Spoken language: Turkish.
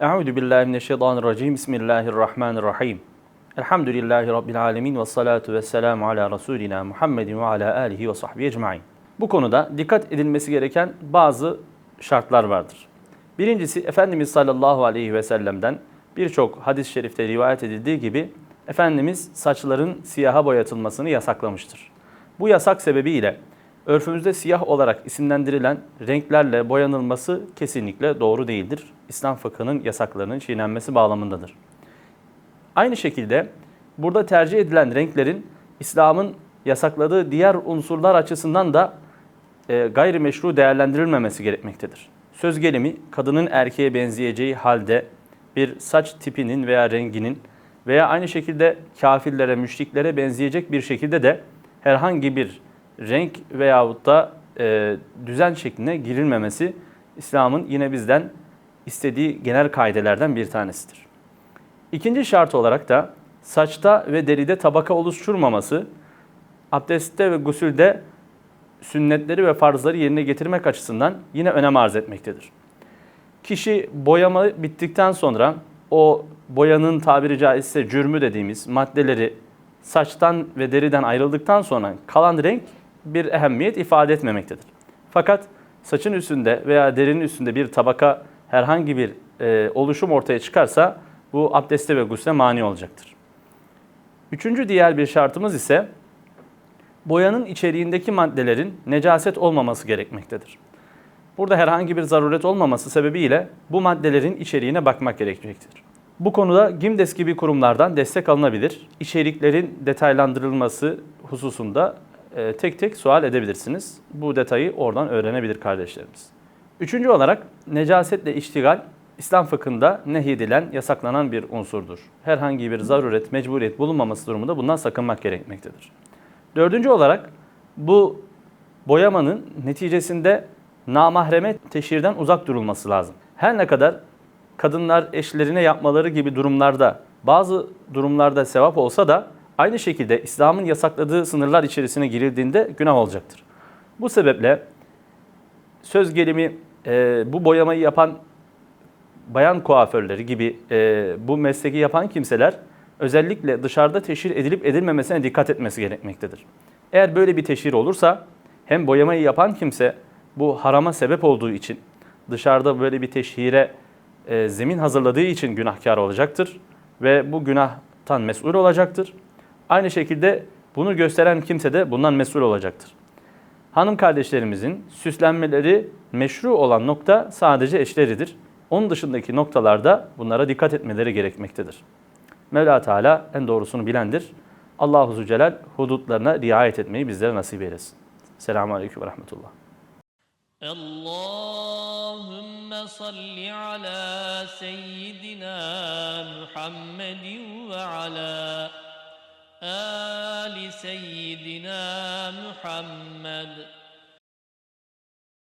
Euzu billahi mineşşeytanirracim. Bismillahirrahmanirrahim. Elhamdülillahi rabbil alamin ve salatu vesselamu ala rasulina Muhammedin ve ala alihi ve sahbihi ecmaîn. Bu konuda dikkat edilmesi gereken bazı şartlar vardır. Birincisi Efendimiz sallallahu aleyhi ve sellem'den birçok hadis-i şerifte rivayet edildiği gibi Efendimiz saçların siyaha boyatılmasını yasaklamıştır. Bu yasak sebebiyle örfümüzde siyah olarak isimlendirilen renklerle boyanılması kesinlikle doğru değildir. İslam fıkhının yasaklarının çiğnenmesi bağlamındadır. Aynı şekilde burada tercih edilen renklerin İslam'ın yasakladığı diğer unsurlar açısından da e, gayrimeşru değerlendirilmemesi gerekmektedir. Söz gelimi kadının erkeğe benzeyeceği halde bir saç tipinin veya renginin veya aynı şekilde kafirlere, müşriklere benzeyecek bir şekilde de herhangi bir renk veyahut da e, düzen şekline girilmemesi İslam'ın yine bizden istediği genel kaidelerden bir tanesidir. İkinci şart olarak da saçta ve deride tabaka oluşturmaması, abdestte ve gusülde sünnetleri ve farzları yerine getirmek açısından yine önem arz etmektedir. Kişi boyama bittikten sonra o boyanın tabiri caizse cürmü dediğimiz maddeleri saçtan ve deriden ayrıldıktan sonra kalan renk bir ehemmiyet ifade etmemektedir. Fakat saçın üstünde veya derinin üstünde bir tabaka herhangi bir e, oluşum ortaya çıkarsa bu abdeste ve gusle mani olacaktır. Üçüncü diğer bir şartımız ise boyanın içeriğindeki maddelerin necaset olmaması gerekmektedir. Burada herhangi bir zaruret olmaması sebebiyle bu maddelerin içeriğine bakmak gerekecektir. Bu konuda GİMDES gibi kurumlardan destek alınabilir. İçeriklerin detaylandırılması hususunda e, tek tek sual edebilirsiniz. Bu detayı oradan öğrenebilir kardeşlerimiz. Üçüncü olarak necasetle iştigal İslam fıkhında nehyedilen, yasaklanan bir unsurdur. Herhangi bir zaruret, mecburiyet bulunmaması durumunda bundan sakınmak gerekmektedir. Dördüncü olarak bu boyamanın neticesinde namahreme teşhirden uzak durulması lazım. Her ne kadar kadınlar eşlerine yapmaları gibi durumlarda bazı durumlarda sevap olsa da aynı şekilde İslam'ın yasakladığı sınırlar içerisine girildiğinde günah olacaktır. Bu sebeple söz gelimi e, bu boyamayı yapan bayan kuaförleri gibi e, bu mesleki yapan kimseler özellikle dışarıda teşhir edilip edilmemesine dikkat etmesi gerekmektedir. Eğer böyle bir teşhir olursa hem boyamayı yapan kimse bu harama sebep olduğu için dışarıda böyle bir teşhire e, zemin hazırladığı için günahkar olacaktır ve bu günahtan mesul olacaktır. Aynı şekilde bunu gösteren kimse de bundan mesul olacaktır. Hanım kardeşlerimizin süslenmeleri meşru olan nokta sadece eşleridir. Onun dışındaki noktalarda bunlara dikkat etmeleri gerekmektedir. Mevla Teala en doğrusunu bilendir. Allahu Zülcelal hudutlarına riayet etmeyi bizlere nasip eylesin. Selamun Aleyküm ve Rahmetullah. Allahümme salli ala seyyidina Muhammedin ve ala آل سيدنا محمد.